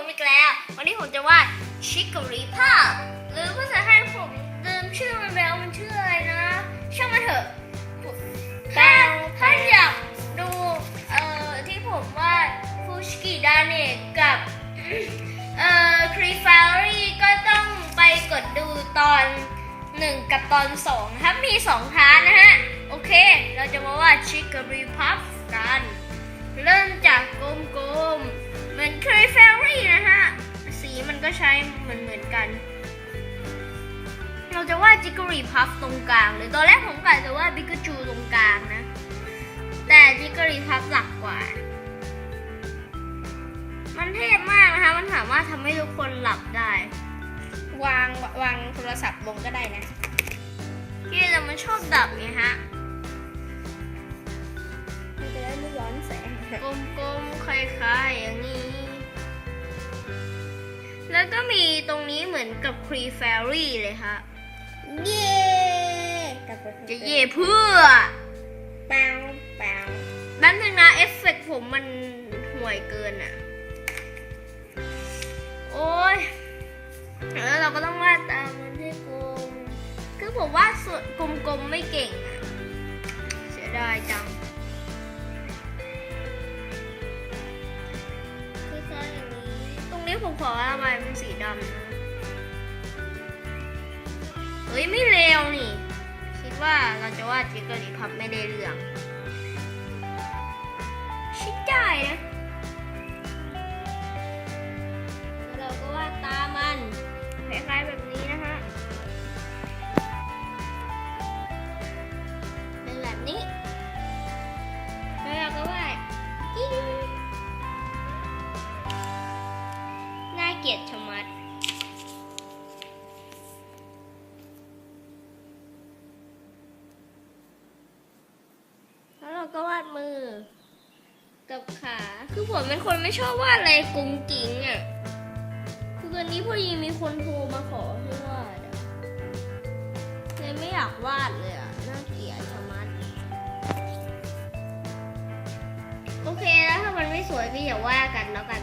ผมอีกแล้ว วันนี้ผมจะวาดชิคกรีภาพหรือภาษาไทยผมลืมชื่อมันแล้วมันชื่ออะไรนะ ช่างมันเถอะถ้าถ้าอยากดูเอ่อที่ผมวาดฟูชกิดาเนกับเอ่อครีฟารี่ก็ต้องไปกดดูตอนหนึ่งกับตอนสองนะครับมีสองพาร์ทนะฮะ โอเค เราจะมาวาดชิคกรีพับกัน เริ่มจากกลมๆเหมือนคยเฟร รี่นะฮะ สีมันก็ใช้เหมือนเหมือนๆกัน เราจะวาดจิกกรีพัฟตรงกลางเลยตอนแรกผมกะจะวาดบิกาจูตรงกลางนะ แต่จิกกรีพัฟหลักกว่า มันเทพมากนะคะ มันสามารถทำให้ทุกคนหลับได้ วางวางโทรศัพท์ลงก็ได้นะที่แต่มันชอบดับไงฮะมันจะได้ไม่ย้อนแสงกลมๆคล้ายๆอย่างนี้ แล้วก็มีตรงนี้เหมือนกับครีแฟรี่เลยฮะเย่กลับไปจะเย่เพื่อเปล่าเปล่าแป๊บนึงนะเอฟเฟกต์ผมมันห่วยเกินอะโอ้ยแล้วเราก็ต้องวาดตามมันให้กลม คือผมวาดส่วนกลมๆไม่เก่งอะเสียดายจัง ผมขอระบายเป็นสีดำนะเฮ้ยไม่เร็วนี่ คิดว่าเราจะวาดจิกเกอรีพับไม่ได้เรื่องชิดได้นะแล้วเราก็วาดตามันคล้ายๆแบบนี้ เกียดชะมัด แล้วเราก็วาดมือ กับขา คือผมเป็นคนไม่ชอบวาดอะไรกุ้งกิ้งอะ คือตอนนี้พอดีมีคนโทรมาขอให้วาดเลยไม่อยากวาดเลยอะ น่าเกลียดชะมัด โอเคแล้วถ้ามันไม่สวยก็อย่าว่ากันแล้วกัน